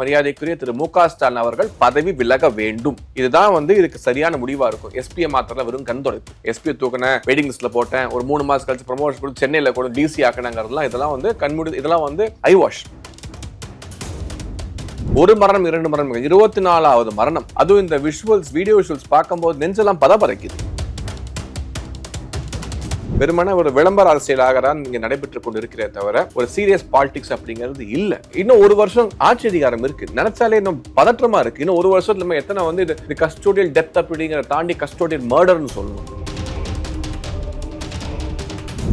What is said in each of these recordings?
மரியாதைக்குரிய திரு மு க ஸ்டாலின் அவர்கள் பதவி விலக வேண்டும். இதுதான் வந்து இதுக்கு சரியான முடிவா இருக்கும். எஸ்பியை மாத்திரம் வெறும் கண் தொடைப்பு. எஸ்பியை தூக்கின வெயிட்டிங் லிஸ்ட்ல போட்டேன் ஒரு மூணு மாசம் கழிச்சு ப்ரமோஷன் கொடுத்து சென்னையில கூட டிசி ஆக்கினாங்கிறதுலாம் இதெல்லாம் வந்து கண்முடி இதெல்லாம் வந்து ஐ வாஷ் ஒரு மரணம் இரண்டு மரணம் இருபத்தி நாலாவது மரணம். அதுவும் இந்த விஷுவல்ஸ் வீடியோ விஷுவல்ஸ் பார்க்கும்போது நெஞ்செல்லாம் பதபதைக்குது வெறுமனே ஒரு விளம்பர அரசியலாக தான் இங்கே நடைபெற்று கொண்டு இருக்கிறே தவிர ஒரு சீரியஸ் பாலிடிக்ஸ் அப்படிங்கிறது இல்லை. இன்னும் ஒரு வருஷம் ஆட்சி அதிகாரம் இருக்கு. நினைச்சாலே இன்னும் பதற்றமா இருக்கு. இன்னும் ஒரு வருஷத்துல நம்ம எத்தனை வந்து இது- இது கஸ்டோடியல் டெத் அப்படிங்கிற தாண்டி கஸ்டோடியல் மர்டர்னு சொல்லணும்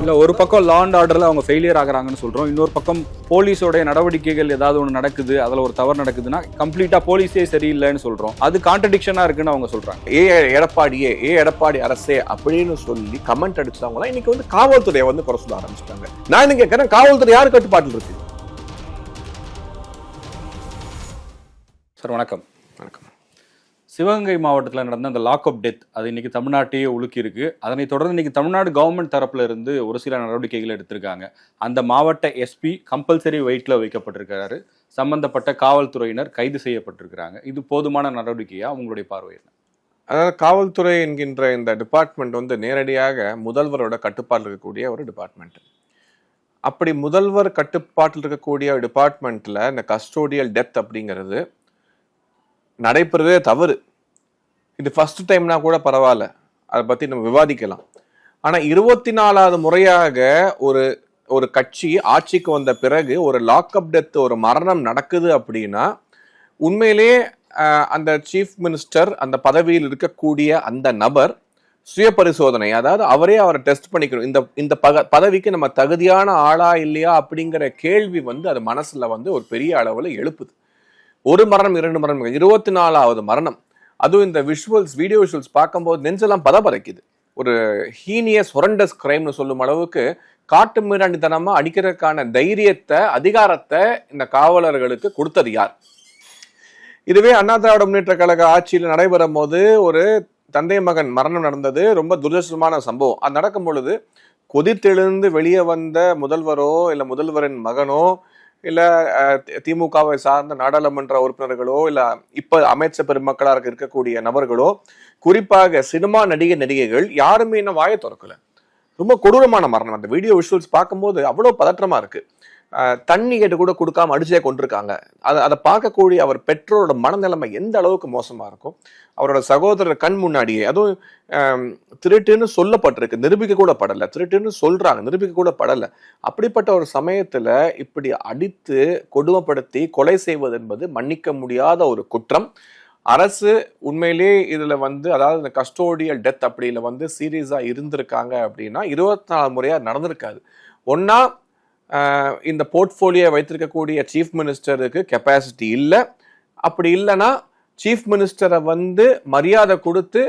இல்ல ஒரு பக்கம் லா அண்ட் ஆர்டர்ல அவங்க ஃபெயிலியர் ஆகுறாங்கன்னு சொல்றோம். இன்னொரு பக்கம் போலீஸோட நடவடிக்கைகள் ஏதாவது ஒன்று நடக்குது அதுல ஒரு தவறு நடக்குதுன்னா கம்ப்ளீட்டா போலீஸே சரியில்லைன்னு சொல்றோம். அது கான்ட்ரடிக்ஷனா இருக்குன்னு அவங்க சொல்றாங்க. ஏ எடப்பாடியே ஏ எடப்பாடி அரசே அப்படின்னு சொல்லி கமெண்ட் அடிச்சவங்க இன்னைக்கு வந்து காவல்துறையை வந்து குறை சொல்ல ஆரம்பிச்சிட்டாங்க. நான் என்ன கேட்கறேன் காவல்துறை யார் கட்டுப்பாட்டில் இருக்கு? சார் வணக்கம். வணக்கம். சிவகங்கை மாவட்டத்தில் நடந்த அந்த லாக் அப் டெத் அது இன்னைக்கு தமிழ்நாட்டையே உலுக்கி அதனை தொடர்ந்து இன்னைக்கு தமிழ்நாடு கவர்மெண்ட் தரப்புல இருந்து ஒரு சில நடவடிக்கைகள் எடுத்திருக்காங்க. அந்த மாவட்ட எஸ்பி கம்பல்சரி வெயிட்டில் வைக்கப்பட்டிருக்கிறாரு. சம்பந்தப்பட்ட காவல்துறையினர் கைது செய்யப்பட்டிருக்கிறாங்க. இது போதுமான நடவடிக்கையாக உங்களுடைய பார்வையில் அதாவது காவல்துறை என்கின்ற இந்த டிபார்ட்மெண்ட் வந்து நேரடியாக முதல்வரோட கட்டுப்பாட்டில் இருக்கக்கூடிய ஒரு டிபார்ட்மெண்ட் அப்படி முதல்வர் கட்டுப்பாட்டில் இருக்கக்கூடிய டிபார்ட்மெண்ட்டில் இந்த கஸ்டோடியல் டெத் அப்படிங்கிறது நடைபெறவே தவறு. இது ஃபஸ்ட்டு டைம்னா கூட பரவாயில்ல. அதை பற்றி நம்ம விவாதிக்கலாம். ஆனால் இருபத்தி நாலாவது முறையாக ஒரு ஒரு கட்சி ஆட்சிக்கு வந்த பிறகு ஒரு லாக்அப் டெத் ஒரு மரணம் நடக்குது அப்படின்னா உண்மையிலேயே அந்த சீஃப் மினிஸ்டர் அந்த பதவியில் இருக்கக்கூடிய அந்த நபர் சுய பரிசோதனை அதாவது அவரே அவரை டெஸ்ட் பண்ணிக்கணும். இந்த இந்த பக பதவிக்கு நம்ம தகுதியான ஆளா இல்லையா அப்படிங்கிற கேள்வி வந்து அது மனசில் வந்து ஒரு பெரிய அளவில் எழுப்புது. ஒரு மரணம் இரண்டு மரணம் இருபத்தி நாலாவது மரணம். அதுவும் இந்த விஷுவல்ஸ் வீடியோ விஷுவல்ஸ் பார்க்கும்போது நெஞ்செல்லாம் பதபதைக்குது. ஒரு ஹீனியஸ் ஹொரண்டஸ் கிரைம்னு சொல்லும் அளவுக்கு காட்டு மிராண்டித்தனமா அடிக்கிறதுக்கான தைரியத்தை அதிகாரத்தை இந்த காவலர்களுக்கு கொடுத்தது யார்? இதுவே அண்ணா திராவிட முன்னேற்ற கழக ஆட்சியில் நடைபெறும் போது ஒரு தந்தை மகன் மரணம் நடந்தது. ரொம்ப துரதிருஷ்டமான சம்பவம். அது நடக்கும் பொழுது கொதித்தெழுந்து வெளியே வந்த முதல்வரோ இல்லை முதல்வரின் மகனோ இல்லை திமுகவை சார்ந்த நாடாளுமன்ற உறுப்பினர்களோ இல்லை இப்போ அமைச்சர் பெருமக்களாக இருக்கக்கூடிய நபர்களோ குறிப்பாக சினிமா நடிகை நடிகைகள் யாருமே இன்னும் வாயை திறக்கல ரொம்ப கொடூரமான மரணம் அந்த வீடியோ விஷுவல்ஸ் பார்க்கும்போது அவ்வளோ பதற்றமாக இருக்கு தண்ணி கேட்டு கூட கொடுக்காம அடிச்சே கொண்டிருக்காங்க. அதை அதை பார்க்கக்கூடிய அவர் பெற்றோரோட மனநிலைமை எந்த அளவுக்கு மோசமாக இருக்கும் அவரோட சகோதரர் கண் முன்னாடியே அதுவும் திருட்டுன்னு சொல்லப்பட்டிருக்கு. நிரூபிக்க கூட படலை. திருட்டுன்னு சொல்கிறாங்க நிரூபிக்க கூட படலை. அப்படிப்பட்ட ஒரு சமயத்தில் இப்படி அடித்து கொடுமைப்படுத்தி கொலை செய்வது என்பது மன்னிக்க முடியாத ஒரு குற்றம். அரசு உண்மையிலே இதில் வந்து அதாவது இந்த கஸ்டோடியல் டெத் அப்படியில் வந்து சீரியஸாக இருந்திருக்காங்க அப்படின்னா இருபத்தி நாலு முறையாக நடந்திருக்காது. ஒன்றா இந்த போர்ட்ஃபோலியோ வைத்திருக்கக்கூடிய சீஃப் மினிஸ்டருக்கு கெப்பாசிட்டி இல்லை. அப்படி இல்லைன்னா சீஃப் மினிஸ்டரை வந்து மரியாதை கொடுத்து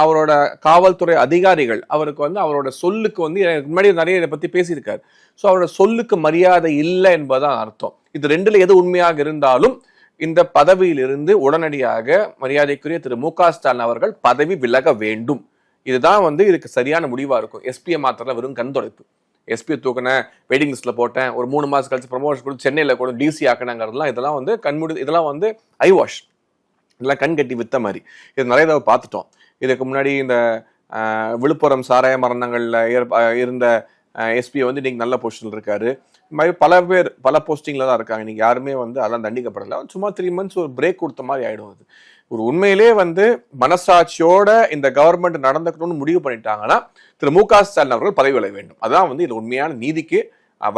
அவரோட காவல்துறை அதிகாரிகள் அவருக்கு வந்து அவரோட சொல்லுக்கு வந்து முன்னாடி நிறைய இதை பற்றி பேசியிருக்காரு. ஸோ அவரோட சொல்லுக்கு மரியாதை இல்லை என்பதுதான் அர்த்தம். இது ரெண்டில் எது உண்மையாக இருந்தாலும் இந்த பதவியிலிருந்து உடனடியாக மரியாதைக்குரிய திரு மு க ஸ்டாலின் அவர்கள் பதவி விலக வேண்டும். இதுதான் வந்து இதுக்கு சரியான முடிவாக இருக்கும். எஸ்பியை மாத்திரம் வெறும் கண் தொடைப்பு எஸ்பி தூக்கினேன் வெயிட்டிங் லிஸ்ட்டில் போட்டேன் ஒரு மூணு மாதம் கழிச்சு ப்ரமோஷன் கொடுத்து சென்னையில் கூட டிசி ஆக்கினாங்கிறதுலாம் இதெல்லாம் வந்து கண்மூடி இதெல்லாம் வந்து ஐ வாஷ் இதெல்லாம் கண் கட்டி வித்த மாதிரி. இது நிறைய தடவை பார்த்துட்டோம். இதுக்கு முன்னாடி இந்த விழுப்புரம் சாராய மரணங்களில் ஏற்ப- இருந்த எஸ்பியை வந்து இன்னைக்கு நல்ல பொசிஷனில் இருக்காரு. மாதிரி பல பேர் பல போஸ்டிங்கில் தான் இருக்காங்க. இன்னைக்கு யாருமே வந்து அதெல்லாம் தண்டிக்கப்படலை. சும்மா த்ரீ மந்த்ஸ் ஒரு பிரேக் கொடுத்த மாதிரி ஆகிடும் அது. ஒரு உண்மையிலே வந்து மனசாட்சியோட இந்த கவர்மெண்ட் நடந்துக்கணும்னு முடிவு பண்ணிட்டாங்கன்னா திரு மு க ஸ்டாலின் அவர்கள் பதவி விளைய வேண்டும். அதான் வந்து இது உண்மையான நீதிக்கு அஹ்,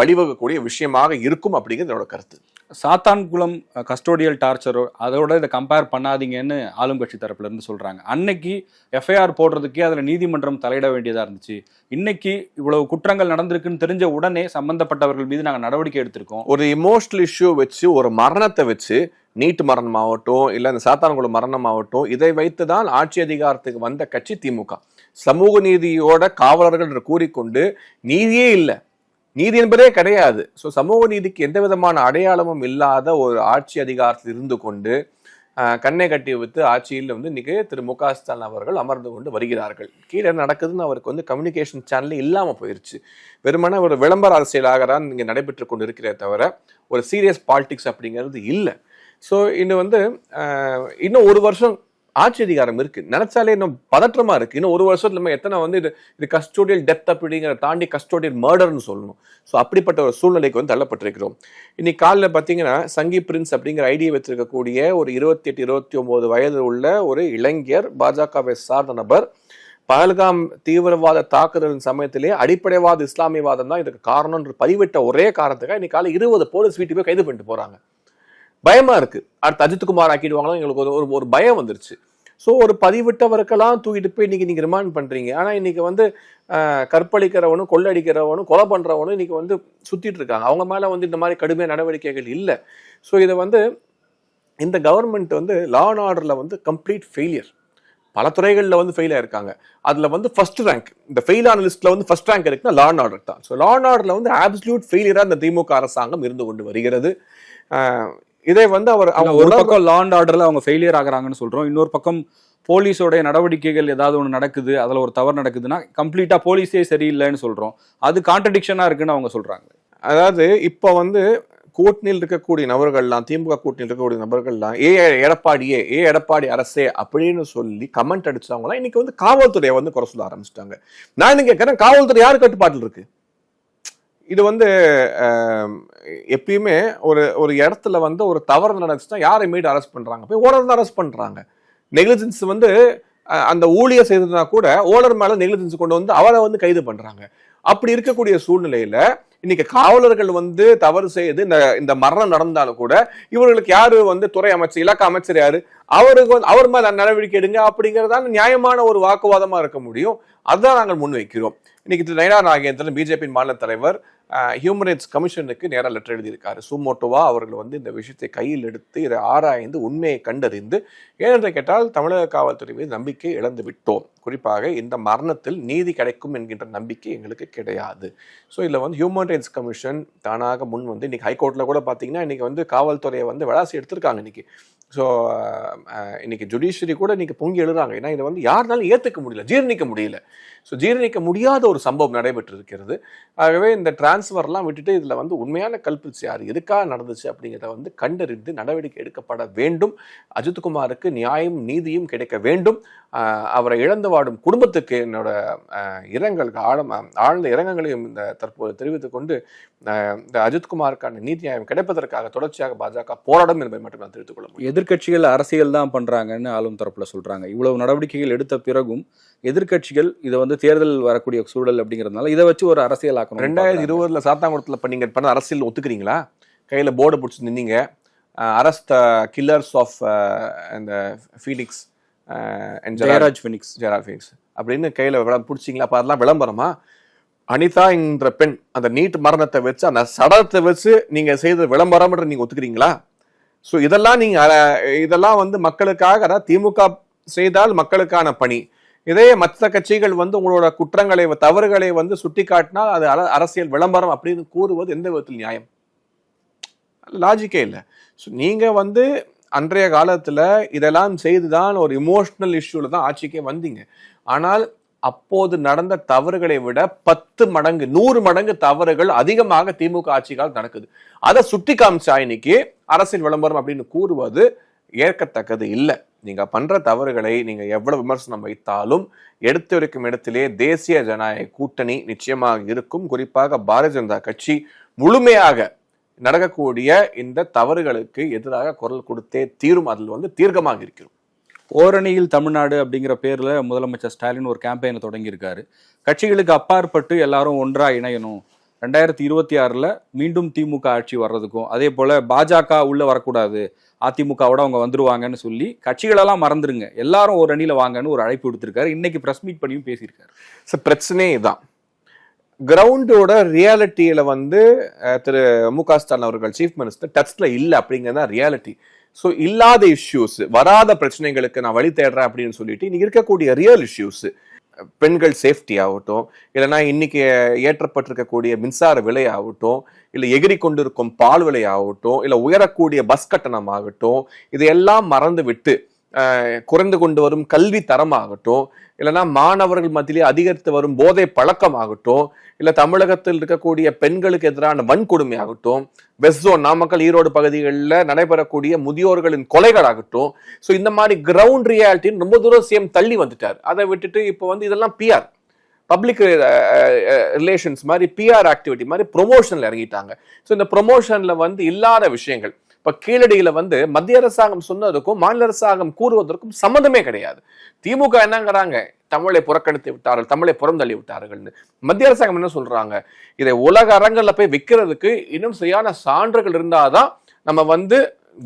விஷயமாக இருக்கும் அப்படிங்கிறது என்னோட கருத்து. சாத்தான்குளம் கஸ்டோடியல் டார்ச்சரோ அதோட இதை கம்பேர் பண்ணாதீங்கன்னு ஆளும் கட்சி தரப்புல இருந்து சொல்றாங்க. அன்னைக்கு எஃப்ஐஆர் போடுறதுக்கே அதுல நீதிமன்றம் தலையிட வேண்டியதா இருந்துச்சு. இன்னைக்கு இவ்வளவு குற்றங்கள் நடந்திருக்குன்னு தெரிஞ்ச உடனே சம்பந்தப்பட்டவர்கள் மீது நாங்கள் நடவடிக்கை எடுத்திருக்கோம். ஒரு இமோஷனல் இஷ்யூ வச்சு ஒரு மரணத்தை வச்சு நீட் மரணமாகட்டும் இல்லை இந்த சாத்தான்குளம் மரணமாகட்டும் இதை வைத்து தான் ஆட்சி அதிகாரத்துக்கு வந்த கட்சி திமுக. சமூக நீதியோட காவலர்கள் என்று கூறிக்கொண்டு நீதியே இல்லை. நீதி என்பதே கிடையாது. ஸோ சமூக நீதிக்கு எந்த விதமான அடையாளமும் இல்லாத ஒரு ஆட்சி அதிகாரத்தில் இருந்து கொண்டு கண்ணை கட்டி வைத்து ஆட்சியில் வந்து இன்னைக்கு திரு மு க ஸ்டாலின் அவர்கள் அமர்ந்து கொண்டு வருகிறார்கள். கீழே என்ன நடக்குதுன்னு அவருக்கு வந்து கம்யூனிகேஷன் சேனல் இல்லாமல் போயிருச்சு. வெறுமனே ஒரு விளம்பர அரசியலாக தான் இங்கே நடைபெற்று கொண்டு இருக்கிறே தவிர ஒரு சீரியஸ் பாலிடிக்ஸ் அப்படிங்கிறது இல்லை. ஸோ இன்னும் வந்து இன்னும் ஒரு வருஷம் ஆட்சி அதிகாரம் இருக்கு. நினைச்சாலே இன்னும் பதற்றமா இருக்கு. இன்னும் ஒரு வருஷத்துல நம்ம எத்தனை வந்து இது இது கஸ்டோடியல் டெத் அப்படிங்கிற தாண்டி கஸ்டோடியல் மர்டர்னு சொல்லணும். ஸோ அப்படிப்பட்ட ஒரு சூழ்நிலைக்கு வந்து தள்ளப்பட்டிருக்கிறோம். இன்னைக்கு காலில் பார்த்தீங்கன்னா சங்கி பிரின்ஸ் அப்படிங்கிற ஐடியை வச்சிருக்கக்கூடிய ஒரு இருபத்தி எட்டு இருபத்தி ஒன்பது வயது உள்ள ஒரு இளைஞர் பாஜகவை சார்ந்த நபர் பகல்காம் தீவிரவாத தாக்குதலின் சமயத்திலே அடிப்படைவாத இஸ்லாமியவாதம் தான் இதுக்கு காரணம்ன்ற பதிவிட்ட ஒரே காரணத்துக்காக இன்னைக்கு காலை இருபது போலீஸ் வீட்டு போய் கைது பண்ணிட்டு போறாங்க. பயமா இருக்கு. அடுத்து அஜித்குமார் ஆக்கிடுவாங்களோ எங்களுக்கு ஒரு ஒரு- ஒரு பயம் வந்துருச்சு. ஸோ ஒரு பதிவிட்டவருக்கெல்லாம் தூக்கிட்டு போய் இன்னைக்கு நீங்கள் ரிமாண்ட் பண்ணுறீங்க ஆனால் இன்னைக்கு வந்து கற்பழிக்கிறவனும் கொள்ளடிக்கிறவனும் கொலை பண்ணுறவனும் இன்னைக்கு வந்து சுற்றிட்டு இருக்காங்க. அவங்க மேலே வந்து இந்த மாதிரி கடுமையான நடவடிக்கைகள் இல்லை. ஸோ இதை வந்து இந்த கவர்மெண்ட் வந்து லா அண்ட் ஆர்டரில் வந்து கம்ப்ளீட் ஃபெயிலியர் பல துறைகளில் வந்து ஃபெயில் ஆயிருக்காங்க. அதில் வந்து ஃபர்ஸ்ட் ரேங்க் இந்த ஃபெயில் ஆன லிஸ்ட்டில் வந்து ஃபர்ஸ்ட் ரேங்க் இருக்குன்னா லா அண்ட் ஆர்டர் தான். ஸோ லா அண்ட் ஆர்டரில் வந்து ஆப்சல்யூட் ஃபெயிலியராக இந்த திமுக அரசாங்கம் இருந்து கொண்டு வருகிறது. இதை வந்து அவர் ஒரு பக்கம் லா அண்ட் ஆர்டர்ல அவங்க ஃபெயிலியர் ஆகுறாங்கன்னு சொல்றோம். இன்னொரு பக்கம் போலீஸோட நடவடிக்கைகள் ஏதாவது ஒன்று நடக்குது அதுல ஒரு தவறு நடக்குதுன்னா கம்ப்ளீட்டா போலீஸே சரியில்லைன்னு சொல்றோம். அது கான்ட்ரடிக்ஷனா இருக்குன்னு அவங்க சொல்றாங்க. அதாவது இப்போ வந்து கூட்டணியில் இருக்கக்கூடிய நபர்கள்லாம் திமுக கூட்டணியில் இருக்கக்கூடிய நபர்கள்லாம் ஏ எடப்பாடியே ஏ எடப்பாடி அரசே அப்படின்னு சொல்லி கமெண்ட் அடிச்சவங்கலாம் இன்னைக்கு வந்து காவல்துறையை வந்து குறை சொல்ல ஆரம்பிச்சிட்டாங்க. நான் என்ன கேட்கறேன் காவல்துறை யார் கட்டுப்பாட்டில் இருக்கு? இது வந்து எப்பயுமே ஒரு ஒரு இடத்துல வந்து ஒரு தவறு நடந்துச்சுன்னா யாரை மீட் அரெஸ்ட் பண்ணுறாங்க போய் ஓனர் தான் அரெஸ்ட் பண்ணுறாங்க நெக்லிஜென்ஸ் வந்து அந்த ஊழியர் செய்ததுனா கூட ஓனர் மேலே நெக்லிஜென்ஸ் கொண்டு வந்து அவரை வந்து கைது பண்ணுறாங்க அப்படி இருக்கக்கூடிய சூழ்நிலையில் இன்னைக்கு காவலர்கள் வந்து தவறு செய்து இந்த இந்த மரணம் நடந்தாலும் கூட இவர்களுக்கு யாரு வந்து துறை அமைச்சர் இலக்க அமைச்சர் யாரு? அவருக்கு வந்து அவர் மேல நடவடிக்கை எடுங்க அப்படிங்கிறதான நியாயமான ஒரு வாக்குவாதமா இருக்க முடியும். அதுதான் நாங்கள் முன்வைக்கிறோம். இன்னைக்கு திரு நயனா நாகேந்திரன் பிஜேபியின் மாநில தலைவர் ஹியூமன் ரைட்ஸ் கமிஷனுக்கு நேராக லெட்டர் எழுதியிருக்காரு. சுமோட்டோவா அவர்கள் வந்து இந்த விஷயத்தை கையில் எடுத்து இதை ஆராய்ந்து உண்மையை கண்டறிந்து ஏனென்று கேட்டால் தமிழக காவல்துறை மீது நம்பிக்கை இழந்து விட்டோம் குறிப்பாக இந்த மரணத்தில் நீதி கிடைக்கும் என்கின்ற நம்பிக்கை எங்களுக்கு கிடையாது. ஸோ இதில் வந்து ஹியூமன் ரைட்ஸ் கமிஷன் தானாக முன் வந்து இன்றைக்கி ஹைகோர்ட்டில் கூட பார்த்தீங்கன்னா இன்றைக்கி வந்து காவல்துறையை வந்து விளாசி எடுத்திருக்காங்க இன்னைக்கு. ஸோ இன்றைக்கி ஜுடிஷியரி கூட இன்றைக்கி பொங்கி எழுதுறாங்க ஏன்னா இதை வந்து யாருனாலும் ஏற்றுக்க முடியல ஜீரணிக்க முடியல. ஸோ ஜீரணிக்க முடியாத ஒரு சம்பவம் நடைபெற்று இருக்கிறது ஆகவே இந்த டிரான்ஸ்ஃபர்லாம் விட்டுட்டு இதில் வந்து உண்மையான கல்பிட்ஸ் யார் எதுக்காக நடந்துச்சு அப்படிங்கிறத வந்து கண்டறிந்து நடவடிக்கை எடுக்கப்பட வேண்டும். அஜித்குமாருக்கு நியாயம் நீதியும் கிடைக்க வேண்டும். அவரை இழந்து வாடும் குடும்பத்துக்கு என்னோட ஆஹ் இரங்கல் ஆழம் ஆழ்ந்த இரங்கங்களையும் இந்த தற்போது தெரிவித்துக் கொண்டு இந்த அஜித்குமாருக்கான நீதி நியாயம் கிடைப்பதற்காக தொடர்ச்சியாக பாஜக போராடும் என்பதை மட்டும் நான் தெரிவித்துக் கொள்ள முடியும். எதிர்க்கட்சிகள் அரசியல் தான் பண்றாங்கன்னு ஆளும் தரப்புல சொல்றாங்க. இவ்வளவு நடவடிக்கைகள் எடுத்த பிறகும் எதிர்க்கட்சிகள் இதை வந்து தேர்தல் வரக்கூடிய சூழல் அப்படிங்கறதுனால இதை வச்சு ஒரு அரசியல் ஆக்கணும் ரெண்டாயிரத்தி இருபதுல சாத்தாங்குளத்தில் இப்போ நீங்கள் பண்ண அரசியல் ஒத்துக்கிறீங்களா? கையில போர்டை பிடிச்சி நின்னீங்க. அரஸ்ட் கில்லர்ஸ் ஆஃப் இந்த ஃபீலிக்ஸ் ஜெயராஜ் பினிக்ஸ் ஜெரால் ஃபீலிக்ஸ் அப்படின்னு கையில பிடிச்சிங்களா? அப்போ அதெல்லாம் விளம்பரமா? அனிதா என்ற பெண் அந்த நீட் மரணத்தை வச்சு அந்த சடலத்தை வச்சு நீங்க செய்த விளம்பரம்ன்ற நீங்க ஒத்துக்கிறீங்களா? ஸோ இதெல்லாம் நீங்க அஹ், இதெல்லாம் வந்து மக்களுக்காக அதாவது திமுக செய்தால் மக்களுக்கான பணி. இதே மற்ற கட்சிகள் வந்து உங்களோட குற்றங்களை தவறுகளை வந்து சுட்டிக்காட்டினால் அது அர- அரசியல் விளம்பரம் அப்படின்னு கூறுவது எந்த விதத்தில் நியாயம்? லாஜிக்கே இல்லை. ஸோ நீங்க வந்து அன்றைய காலத்தில் இதெல்லாம் செய்துதான் ஒரு இமோஷனல் இஷ்யூவில் தான் ஆட்சிக்கே வந்தீங்க. ஆனால் அப்போது நடந்த தவறுகளை விட பத்து மடங்கு நூறு மடங்கு தவறுகள் அதிகமாக திமுக ஆட்சிகால் நடக்குது. அதை சுட்டி காமிச்சா இன்னைக்கு அரசியல் விளம்பரம் அப்படின்னு கூறுவது ஏற்கத்தக்கது இல்லை. நீங்க பண்ற தவறுகளை நீங்க எவ்வளவு விமர்சனம் வைத்தாலும் எடுத்து வைக்கும் இடத்திலே தேசிய ஜனநாயக கூட்டணி நிச்சயமாக இருக்கும். குறிப்பாக பாரதிய ஜனதா கட்சி முழுமையாக நடக்கக்கூடிய இந்த தவறுகளுக்கு எதிராக குரல் கொடுத்தே தீரும் அதில் வந்து தீர்க்கமாக இருக்கிறோம். ஓரணியில் தமிழ்நாடு அப்படிங்கிற பேர்ல முதலமைச்சர் ஸ்டாலின் ஒரு கேம்பெயினை தொடங்கியிருக்காரு. கட்சிகளுக்கு அப்பாற்பட்டு எல்லாரும் ஒன்றா இணையணும். ரெண்டாயிரத்தி இருபத்தி ஆறுல மீண்டும் திமுக ஆட்சி வர்றதுக்கும் அதே போல பாஜக உள்ள வரக்கூடாது அதிமுகவோட அவங்க வந்துருவாங்கன்னு சொல்லி கட்சிகளெல்லாம் மறந்துருங்க. எல்லாரும் ஒரு அணியில வாங்கன்னு ஒரு அழைப்பு விடுத்திருக்காரு. இன்னைக்கு பிரஸ் மீட் பண்ணியும் பேசியிருக்காரு. ஸோ பிரச்சனையே இதான். கிரவுண்டோட ரியாலிட்டியில வந்து திரு மு க ஸ்டாலின் அவர்கள் சீஃப் மினிஸ்டர் டச்ல இல்லை அப்படிங்கிறது தான் ரியாலிட்டி ஸோ இல்லாத இஷ்யூஸ் வராத பிரச்சனைகளுக்கு நான் வழி தேடுறேன் அப்படின்னு சொல்லிட்டு இன்னைக்கு இருக்கக்கூடிய ரியல் இஷ்யூஸ் பெண்கள் சேஃப்டி ஆகட்டும் இல்லைன்னா இன்னைக்கு ஏற்றப்பட்டிருக்கக்கூடிய மின்சார விலை ஆகட்டும் இல்லை எகிரி கொண்டிருக்கும் பால் விலை ஆகட்டும் இல்லை உயரக்கூடிய பஸ் கட்டணம் ஆகட்டும் இதையெல்லாம் மறந்து விட்டு குறைந்து கொண்டு வரும் கல்வி தரமாகட்டும் இல்லைன்னா மாணவர்கள் மத்தியிலே அதிகரித்து வரும் போதை பழக்கமாகட்டும் இல்லை தமிழகத்தில் இருக்கக்கூடிய பெண்களுக்கு எதிரான வன்கொடுமை ஆகட்டும் வெஸ்ட் நாமக்கல் ஈரோடு பகுதிகளில் நடைபெறக்கூடிய முதியோர்களின் கொலைகளாகட்டும் ஸோ இந்த மாதிரி கிரவுண்ட் ரியாலிட்டின்னு ரொம்ப தூரம் சேம் தள்ளி வந்துட்டார். அதை விட்டுட்டு இப்போ வந்து இதெல்லாம் பிஆர் பப்ளிக் ரிலேஷன்ஸ் மாதிரி பிஆர் ஆக்டிவிட்டி மாதிரி ப்ரொமோஷனில் இறங்கிட்டாங்க. ஸோ இந்த ப்ரொமோஷனில் வந்து இல்லாத விஷயங்கள் இப்போ கீழடியில் வந்து மத்திய அரசாங்கம் சொன்னதுக்கும் மாநில அரசாங்கம் கூறுவதற்கும் சம்மந்தமே கிடையாது. திமுக என்னங்கிறாங்க? தமிழை புறக்கணித்து விட்டார்கள் தமிழை புறந்தள்ளி விட்டார்கள்னு. மத்திய அரசாங்கம் என்ன சொல்றாங்க? இதை உலக அரங்கில் போய் விற்கிறதுக்கு இன்னும் சரியான சான்றுகள் இருந்தாதான் நம்ம வந்து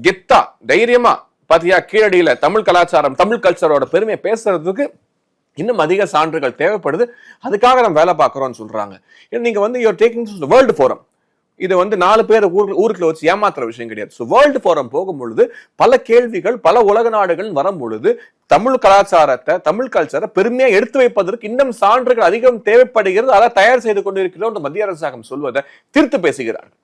கெத்தா தைரியமா பாத்தியா கீழடியில தமிழ் கலாச்சாரம் தமிழ் கல்ச்சரோட பெருமையை பேசுறதுக்கு இன்னும் அதிக சான்றுகள் தேவைப்படுது. அதுக்காக நம்ம வேலை பார்க்குறோம்னு சொல்றாங்க. நீங்கள் வந்து யூர் டேக்கிங் வேர்ல்டு ஃபோரம் இது வந்து நாலு பேர் ஊர் ஊருக்குள்ள வச்சு ஏமாத்துற விஷயம் கிடையாது. ஸோ வேர்ல்டு ஃபோரம் போகும்பொழுது பல கேள்விகள் பல உலக நாடுகள் வரும்பொழுது தமிழ் கலாச்சாரத்தை தமிழ் கல்ச்சரை பெருமையாக எடுத்து வைப்பதற்கு இன்னும் சான்றுகள் அதிகம் தேவைப்படுகிறது. அதை தயார் செய்து கொண்டிருக்கிறோம் என்று மத்திய அரசாங்கம் சொல்வதை திருத்து பேசுகிறார்கள்.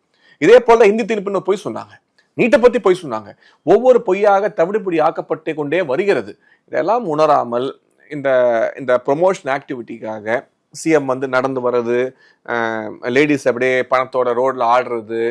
இதே போல இந்தி தீர்ப்புன்னு போய் சொன்னாங்க. நீட்டை பத்தி போய் சொன்னாங்க. ஒவ்வொரு பொய்யாக தவிடுபடி ஆக்கப்பட்டு கொண்டே வருகிறது. இதெல்லாம் உணராமல் இந்த இந்த ப்ரொமோஷன் ஆக்டிவிட்டிக்காக சிஎம் வந்து நடந்து வர்றது லேடிஸ் அப்படியே பணத்தோட ரோடில் ஆடுறது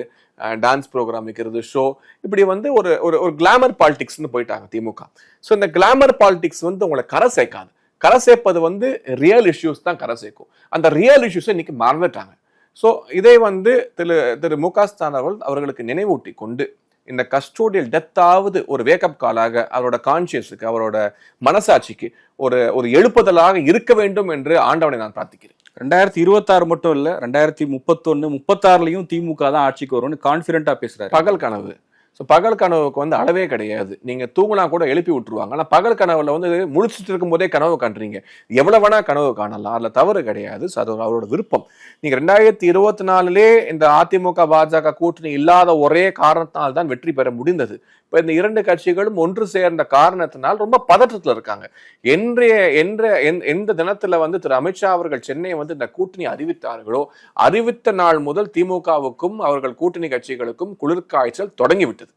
டான்ஸ் ப்ரோக்ராம் வைக்கிறது ஷோ இப்படி வந்து ஒரு ஒரு ஒரு கிளாமர் பாலிடிக்ஸ்னு போயிட்டாங்க திமுக. ஸோ இந்த கிளாமர் பாலிடிக்ஸ் வந்து உங்களை கரை சேர்க்காது. கரை சேர்ப்பது வந்து ரியல் இஷ்யூஸ் தான் கரை சேர்க்கும். அந்த ரியல் இஷ்யூஸை இன்னைக்கு மறந்துட்டாங்க. ஸோ இதை வந்து திரு திரு மு க ஸ்டாலின் அவர்கள் அவர்களுக்கு நினைவூட்டி கொண்டு இந்த கஸ்டோடியல் டெத்தாவது ஒரு வேக்கப் காலாக அவரோட கான்சியஸுக்கு அவரோட மனசாட்சிக்கு ஒரு ஒரு எழுப்புதலாக இருக்க வேண்டும் என்று ஆண்டவனை நான் பிரார்த்திக்கிறேன். ரெண்டாயிரத்தி இருபத்தாறு மட்டும் இல்ல ரெண்டாயிரத்தி முப்பத்தொன்னு முப்பத்தாறுலயும் திமுக தான் ஆட்சிக்கு வரும்னு கான்பிடண்டா பேசுறாரு. பகல் கனவு. ஸோ பகல் கனவுக்கு வந்து அளவே கிடையாது. நீங்கள் தூங்கினா கூட எழுப்பி விட்டுருவாங்க. ஆனால் பகல் கனவில் வந்து முழிச்சிட்டு இருக்கும்போதே கனவு காண்றீங்க. எவ்வளோ வேணால் கனவு காணலாம். அதில் தவறு கிடையாது. ஸோ அது அவரோட விருப்பம். நீங்கள் ரெண்டாயிரத்தி இருபத்தி நாலுலே இந்த அதிமுக பாஜக கூட்டணி இல்லாத ஒரே காரணத்தினால் தான் வெற்றி பெற முடிந்தது. இப்ப இந்த இரண்டு கட்சிகளும் ஒன்று சேர்ந்த காரணத்தினால் ரொம்ப பதற்றத்தில் இருக்காங்க. என்றைய என்ற எந்த- எந்த தினத்துல வந்து திரு அமித்ஷா அவர்கள் சென்னையை வந்து இந்த கூட்டணி அறிவித்தார்களோ அறிவித்த நாள் முதல் திமுகவுக்கும் அவர்கள் கூட்டணி கட்சிகளுக்கும் குளிர்காய்ச்சல் தொடங்கிவிட்டது.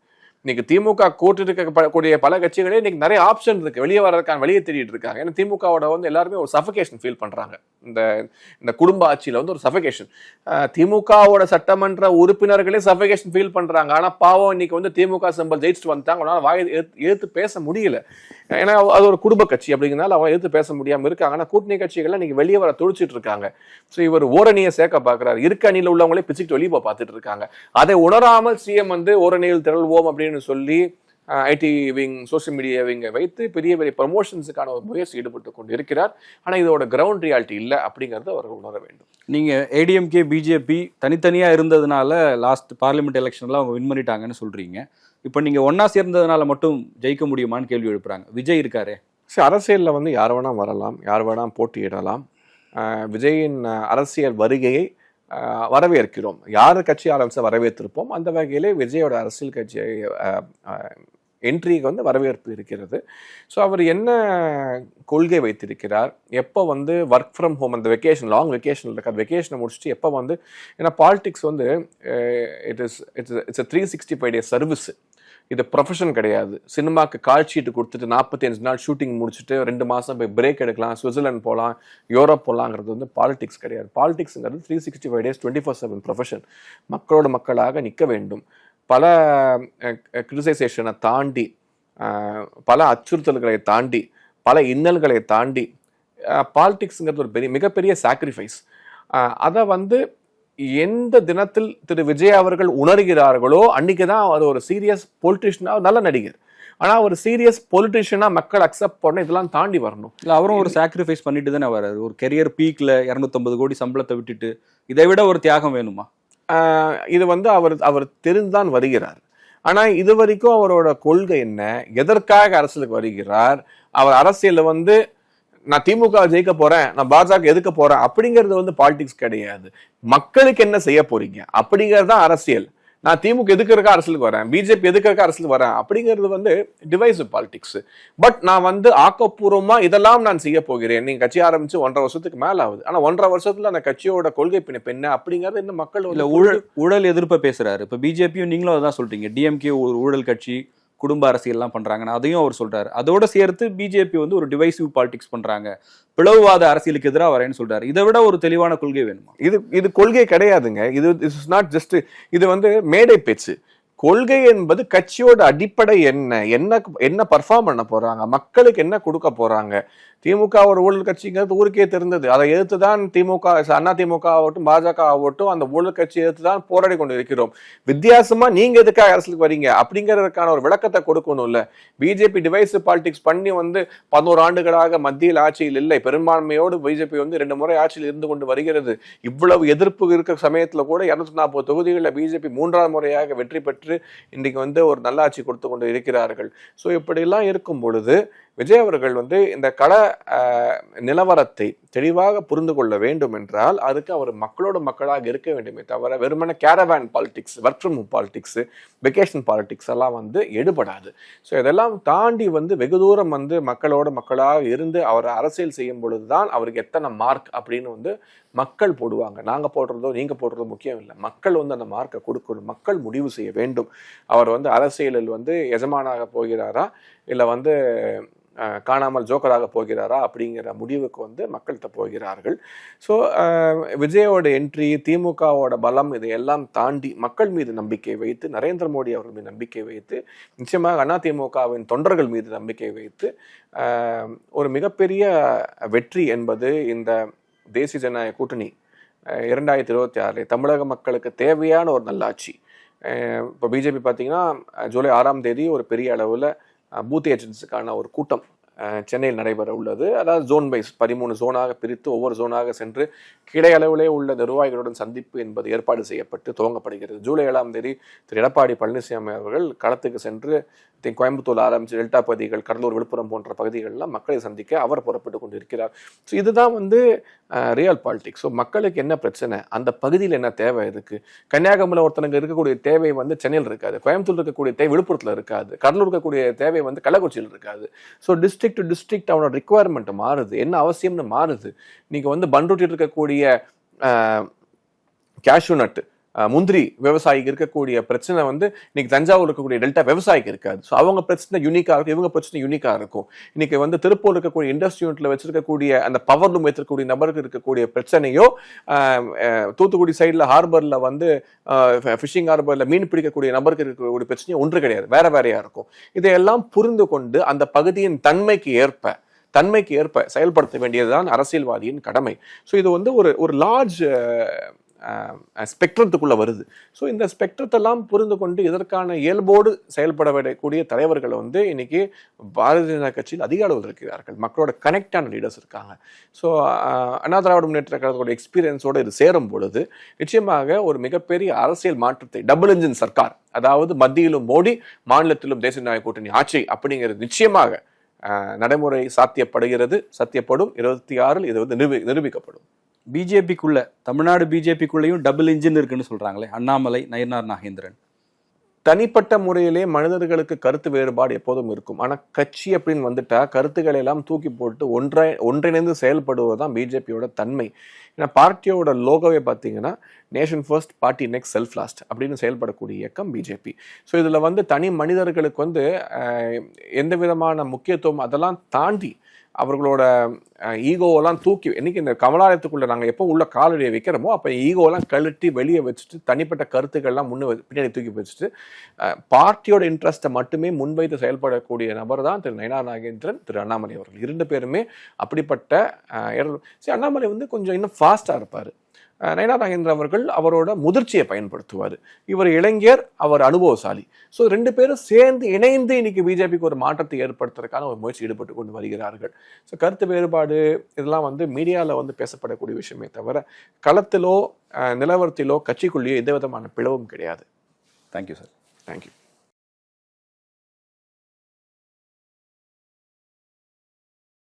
இன்னைக்கு திமுக கூட்டிருக்கக்கூடிய பல கட்சிகளே இன்னைக்கு நிறைய ஆப்ஷன் இருக்கு. வெளியே வர்றதுக்கான வெளியே தேடிட்டு இருக்காங்க. ஏன்னா திமுகவோட வந்து எல்லாருமே ஒரு சஃபகேஷன் ஃபீல் பண்றாங்க. இந்த இந்த குடும்ப ஆட்சியில வந்து ஒரு சஃபகேஷன் திமுகவோட சட்டமன்ற உறுப்பினர்களே சஃபகேஷன் ஃபீல் பண்றாங்க. ஆனா பாவம் இன்னைக்கு வந்து திமுக சிம்பல் ஜெயிச்சுட்டு வந்தாங்க அவனால வாய் எதிர்த்து- பேச முடியல. ஏன்னா அது ஒரு குடும்ப கட்சி அப்படிங்கிறனால அவங்க எதிர்த்து பேச முடியாம இருக்காங்க. ஆனா கூட்டணி கட்சிகள்லாம் இன்னைக்கு வெளியே வர துடிச்சிட்டு இருக்காங்க. ஸோ இவர் ஓரணியை சேர்க்க பாக்குறாரு இருக்க அணியில் உள்ளவங்களே பிச்சுட்டு வெளியே பார்த்துட்டு இருக்காங்க. அதை உணராமல் சிஎம் வந்து ஓரணியில் திரள்வோம் அப்படின்னு சொல்லி ஐடி விங் சோஷியல் மீடியா விங்கை வைத்து பெரிய பெரிய ப்ரமோஷன்ஸுக்கான ஒரு முயற்சி ஈடுபட்டு கொண்டு இருக்கிறார் ஆனா இதோட கிரவுண்ட் ரியாலிட்டி இல்லை அப்படிங்கறத அவர்கள் உணர வேண்டும். நீங்க ஏடிஎம்கே பிஜேபி தனித்தனியா இருந்ததுனால லாஸ்ட் பார்லிமெண்ட் எலெக்ஷன்ல அவங்க வின் பண்ணிட்டாங்கன்னு சொல்றீங்க. இப்போ நீங்க ஒண்ணா சேர்ந்ததுனால மட்டும் ஜெயிக்க முடியுமான்னு கேள்வி எழுப்புறாங்க. விஜய் இருக்காரே? சரி அரசியல்ல வந்து யார் வேணா வரலாம் யார் வேணா போட்டியிடலாம். விஜயின் அரசியல் வருகையை வரவேற்கிறோம். யார் கட்சி ஆரம்பித்த வரவேற்றிருப்போம். அந்த வகையிலே விஜயோட அரசியல் கட்சி என்ட்ரிக்கு வந்து வரவேற்பு இருக்கிறது. ஸோ அவர் என்ன கொள்கை வைத்திருக்கிறார்? எப்போ வந்து ஒர்க் ஃப்ரம் ஹோம் அந்த வெக்கேஷன் லாங் வெக்கேஷன் இருக்க வெக்கேஷனை முடிச்சுட்டு எப்போ வந்து ஏன்னா பாலிடிக்ஸ் வந்து it is it's it's three sixty five days service இது ப்ரொஃபஷன் கிடையாது. சினிமாக்கு கால் ஷீட் கொடுத்துட்டு நாற்பத்தஞ்சு நாள் ஷூட்டிங் முடிச்சுட்டு ரெண்டு மாதம் போய் பிரேக் எடுக்கலாம் சுவிட்சர்லாந்து போகலாம் யூரோப் போகலாங்கிறது வந்து பாலிடிக்ஸ் கிடையாது. பாலிடிக்ஸுங்கிறது three sixty five days twenty four seven profession மக்களோட மக்களாக நிற்க வேண்டும். பல கிரிட்டிசைசேஷனை தாண்டி பல அச்சுறுத்தல்களை தாண்டி பல இன்னல்களை தாண்டி பாலிடிக்ஸுங்கிறது ஒரு பெரிய மிகப்பெரிய சாக்ரிஃபைஸ் அதை வந்து எந்த தினத்தில் திரு விஜய் அவர்கள் உணர்கிறார்களோ அன்னைக்கு தான் அவர் ஒரு சீரியஸ் பொலிட்டிஷியனாக நல்ல நடிகர். ஆனா ஒரு சீரியஸ் பொலிட்டிஷியனா மக்கள் அக்செப்ட் பண்ண இதெல்லாம் தாண்டி வரணும். இல்ல அவரும் ஒரு சாக்ரிஃபைஸ் பண்ணிட்டு தானே வர்றாரு. ஒரு கெரியர் பீக்ல 250 கோடி சம்பளத்தை விட்டுட்டு இதை விட ஒரு தியாகம் வேணுமா? இது வந்து அவர் அவர் தெரிந்துதான் வருகிறார். ஆனா இது வரைக்கும் அவரோட கொள்கை என்ன? எதற்காக அரசியலுக்கு வருகிறார்? அவர் அரசியல்ல வந்து நான் திமுக ஜெயிக்க போறேன் நான் பாஜக எதுக்க போறேன் அப்படிங்கிறது வந்து பாலிடிக்ஸ் கிடையாது. மக்களுக்கு என்ன செய்ய போறீங்க? அப்படிங்கிறது தான் அரசியல். நான் திமுக எதுக்கிறக்க அரசியலுக்கு வரேன்? பிஜேபி எதுக்கிறக்க அரசியலுக்கு வரேன்? அப்படிங்கிறது வந்து டிவைசிவ் பாலிடிக்ஸ் பட் நான் வந்து ஆக்கப்பூர்வமா இதெல்லாம் நான் செய்ய போகிறேன். நீங்க கட்சி ஆரம்பிச்சு ஒன்றரை வருஷத்துக்கு மேல ஆகுது. ஆனா ஒன்றரை வருஷத்துல அந்த கட்சியோட கொள்கை பின்ன என்ன அப்படிங்கிறது இன்னும் மக்கள் ஊழல் ஊழல் எதிர்ப்ப பேசுறாரு. இப்ப பிஜேபியும் நீங்களும் அதான் சொல்றீங்க. டிஎம்கே ஒரு ஊழல் கட்சி குடும்ப அரசியல்லாம் பண்ணுறாங்கன்னு அதையும் அவர் சொல்கிறார் அதோட சேர்த்து பிஜேபி வந்து ஒரு டிவைசிவ் பாலிடிக்ஸ் பண்ணுறாங்க பிளவுவாத அரசியலுக்கு எதிராக வரேன்னு சொல்கிறார் இதை விட ஒரு தெளிவான கொள்கை வேணுமா? இது இது கொள்கை கிடையாதுங்க. இது இட்ஸ் நாட் ஜஸ்ட் இது வந்து மேடை பேச்சு. கொள்கை என்பது கட்சியோட அடிப்படை என்ன? என்ன என்ன பர்ஃபார்ம் பண்ண போறாங்க? மக்களுக்கு என்ன கொடுக்க போறாங்க? திமுக ஒரு ஊழல் கட்சிங்கிறது ஊருக்கே தெரிந்தது. அதை எதிர்த்து தான் திமுக அண்ணா திமுக ஆகட்டும் பாஜக ஆகட்டும் அந்த ஊழல் கட்சி எதிர்த்து தான் போராடி கொண்டு இருக்கிறோம் வித்தியாசமா நீங்க எதுக்காக அரசுக்கு வரீங்க? அப்படிங்கிறதுக்கான ஒரு விளக்கத்தை கொடுக்கணும்ல. பிஜேபி டிவைஸ் பாலிடிக்ஸ் பண்ணி வந்து பதினோரு ஆண்டுகளாக மத்தியில் ஆட்சியில் இல்லை. பெரும்பான்மையோடு பிஜேபி வந்து ரெண்டு முறை ஆட்சியில் இருந்து கொண்டு வருகிறது. இவ்வளவு எதிர்ப்பு இருக்கிற சமயத்தில் கூட இருநூத்தி நாற்பது தொகுதிகளில் பிஜேபி மூன்றாவது முறையாக வெற்றி பெற்று இன்னைக்கு வந்து ஒரு நல்லாட்சி கொடுத்து கொண்டு இருக்கிறார்கள். ஸோ இப்படிலாம் இருக்கும் பொழுது விஜய் அவர்கள் வந்து இந்த கள நிலவரத்தை தெளிவாக புரிந்து கொள்ள வேண்டும் என்றால் அதுக்கு அவர் மக்களோட மக்களாக இருக்க வேண்டுமே தவிர வெறுமன caravan politics work from politics vacation politics எல்லாம் வந்து எடுபடாது. ஸோ இதெல்லாம் தாண்டி வந்து வெகு தூரம் வந்து மக்களோட மக்களாக இருந்து அவர் அரசியல் செய்யும் பொழுது தான் அவருக்கு எத்தனை மார்க் அப்படின்னு வந்து மக்கள் போடுவாங்க. நாங்கள் போடுறதோ நீங்கள் போடுறதோ முக்கியம் இல்லை. மக்கள் வந்து அந்த மார்க்கை கொடுக்கணும். மக்கள் முடிவு செய்ய வேண்டும். அவர் வந்து அரசியலில் வந்து எஜமானாக போகிறாரா? இல்லை வந்து காணாமல் ஜோக்கராக போகிறாரா அப்படிங்கிற முடிவுக்கு வந்து மக்கள்கிட்ட போகிறார்கள். ஸோ விஜயோட என்ட்ரி திமுகவோட பலம் இதையெல்லாம் தாண்டி மக்கள் மீது நம்பிக்கை வைத்து நரேந்திர மோடி அவர்கள் மீது நம்பிக்கை வைத்து நிச்சயமாக அண்ணா திமுகவின் தொண்டர்கள் மீது நம்பிக்கை வைத்து ஒரு மிகப்பெரிய வெற்றி என்பது இந்த தேசிய ஜனநாயக கூட்டணி இரண்டாயிரத்தி இருபத்தி ஆறில் தமிழக மக்களுக்கு தேவையான ஒரு நல்லாட்சி. இப்போ பிஜேபி பார்த்தீங்கன்னா ஜூலை ஆறாம் தேதி ஒரு பெரிய அளவில் பூத் ஏஜென்ட்ஸுக்கான ஒரு கூட்டம் சென்னையில் நடைபெற உள்ளது. அதாவது ஜோன் வைஸ் பதிமூணு ஜோனாக பிரித்து ஒவ்வொரு ஜோனாக சென்று கிடை அளவிலே உள்ள நிர்வாகிகளுடன் சந்திப்பு என்பது ஏற்பாடு செய்யப்பட்டு துவங்கப்படுகிறது. ஜூலை ஏழாம் தேதி திரு. எடப்பாடி பழனிசாமி அவர்கள் களத்துக்கு சென்று கோயம்புத்தூர் ஆரம்பிச்சு டெல்டா பகுதிகள் கடலூர் விழுப்புரம் போன்ற பகுதிகளெலாம் மக்களை சந்திக்க அவர் புறப்பட்டு கொண்டிருக்கிறார். ஸோ இதுதான் வந்து ரியல் பாலிடிக்ஸ் ஸோ மக்களுக்கு என்ன பிரச்சனை? அந்த பகுதியில் என்ன தேவை இருக்குது கன்னியாகுமரியில் ஒருத்தனுக்கு இருக்கக்கூடிய தேவை வந்து சென்னையில் இருக்காது. கோயம்புத்தூர் இருக்கக்கூடிய தேவை விழுப்புரத்தில் இருக்காது. கடலூர் இருக்கக்கூடிய தேவை வந்து கள்ளக்குறிச்சியில் இருக்காது. ஸோ டிஸ்ட்ரிக்ட் டு டிஸ்ட்ரிக்ட் அவனோட ரிக்குவயர்மெண்ட் மாறுது. என்ன அவசியம்னு மாறுது? நீங்கள் வந்து பண்ருட்டியில் இருக்கக்கூடிய கேஷ்யூ நட்டு முந்திரி விவசாயிக்கு இருக்கக்கூடிய பிரச்சனை வந்து இன்னைக்கு தஞ்சாவூர் இருக்கக்கூடிய டெல்டா விவசாயிக்கு இருக்காது. ஸோ அவங்க பிரச்சனை யூனிக்காக இருக்கும் இவங்க பிரச்சனை யூனிக்காக இருக்கும். இன்னைக்கு வந்து திருப்பூர் இருக்கக்கூடிய இண்டஸ்ட்ரி யூனிட்ல வச்சிருக்கக்கூடிய அந்த பவர் லூம் வைத்திருக்கக்கூடிய நபருக்கு இருக்கக்கூடிய பிரச்சனையோ தூத்துக்குடி சைடில் ஹார்பரில் வந்து ஃபிஷிங் ஹார்பரில் மீன் பிடிக்கக்கூடிய நபருக்கு இருக்கக்கூடிய பிரச்சனையும் ஒன்று கிடையாது. வேற வேறையாக இருக்கும். இதையெல்லாம் புரிந்து கொண்டு அந்த பகுதியின் தன்மைக்கு ஏற்ப தன்மைக்கு ஏற்ப செயல்படுத்த வேண்டியதுதான் அரசியல்வாதியின் கடமை. ஸோ இது வந்து ஒரு ஒரு லார்ஜ் ஸ்பெக்ட்ரத்துக்குள்ளே வருது. ஸோ இந்த ஸ்பெக்ட்ரத்தெல்லாம் புரிந்து கொண்டு இதற்கான இயல்போடு செயல்பட வேண்டிய தலைவர்கள் வந்து இன்னைக்கு பாரதிய ஜனதா கட்சியில் அதிக அளவில் இருக்கிறார்கள். மக்களோட கனெக்டான லீடர்ஸ் இருக்காங்க. ஸோ அண்ணா திராவிட முன்னேற்ற கழகத்தோட எக்ஸ்பீரியன்ஸோடு இது சேரும் பொழுது நிச்சயமாக ஒரு மிகப்பெரிய அரசியல் மாற்றத்தை டபுள் இன்ஜின் சர்க்கார் அதாவது மத்தியிலும் மோடி மாநிலத்திலும் தேசிய நாயக கூட்டணி ஆட்சி அப்படிங்கிறது நிச்சயமாக நடைமுறை சாத்தியப்படுகிறது. சத்தியப்படும். இருபத்தி ஆறில் இது வந்து நிரூபி நிரூபிக்கப்படும். பிஜேபிக்குள்ள தமிழ்நாடு பிஜேபிக்குள்ளேயும் டபுள் இன்ஜின் இருக்குன்னு சொல்றாங்களே அண்ணாமலை நயனார் நாகேந்திரன். தனிப்பட்ட முறையிலே மனிதர்களுக்கு கருத்து வேறுபாடு எப்போதும் இருக்கும். ஆனால் கட்சி அப்படின்னு வந்துட்டா கருத்துக்களை எல்லாம் தூக்கி போட்டு ஒன்றை ஒன்றிணைந்து செயல்படுவது தான் பிஜேபியோட தன்மை. ஏன்னா பார்ட்டியோட லோகோவே பார்த்தீங்கன்னா nation first party next self last அப்படின்னு செயல்படக்கூடிய இயக்கம் பிஜேபி. ஸோ இதில் வந்து தனி மனிதர்களுக்கு வந்து எந்த விதமான முக்கியத்துவம் அதெல்லாம் தாண்டி அவர்களோட ஈகோவெல்லாம் தூக்கி இன்னைக்கு இந்த கமலாலயத்துக்குள்ள நாங்கள் எப்போ உள்ள காலடியை வைக்கிறோமோ அப்போ ஈகோவெல்லாம் கழட்டி வெளியே வச்சுட்டு தனிப்பட்ட கருத்துக்கள்லாம் முன்ன பின்னாடி தூக்கி வச்சுட்டு பார்ட்டியோட இன்ட்ரெஸ்ட்டை மட்டுமே முன்வைத்து செயல்படக்கூடிய நபர் தான் திரு நயனா நாகேந்திரன் திரு அண்ணாமலை அவர்கள். இரண்டு பேருமே அப்படிப்பட்ட சரி அண்ணாமலை வந்து கொஞ்சம் இன்னும் ஃபாஸ்ட்டாக இருப்பார். நயனா நாகேந்திரன் அவர்கள் அவரோட முதிர்ச்சியை பயன்படுத்துவார். இவர் இளைஞர் அவர் அனுபவசாலி. ஸோ ரெண்டு பேரும் சேர்ந்து இணைந்து இன்னைக்கு பிஜேபிக்கு ஒரு மாற்றத்தை ஏற்படுத்துறதுக்கான ஒரு முயற்சி ஈடுபட்டு கொண்டு வருகிறார்கள். ஸோ கருத்து வேறுபாடு இதெல்லாம் வந்து மீடியாவில் வந்து பேசப்படக்கூடிய விஷயமே தவிர களத்திலோ நிலவரத்திலோ கட்சிக்குள்ளேயோ எந்த விதமான பிளவும் கிடையாது. Thank you sir thank you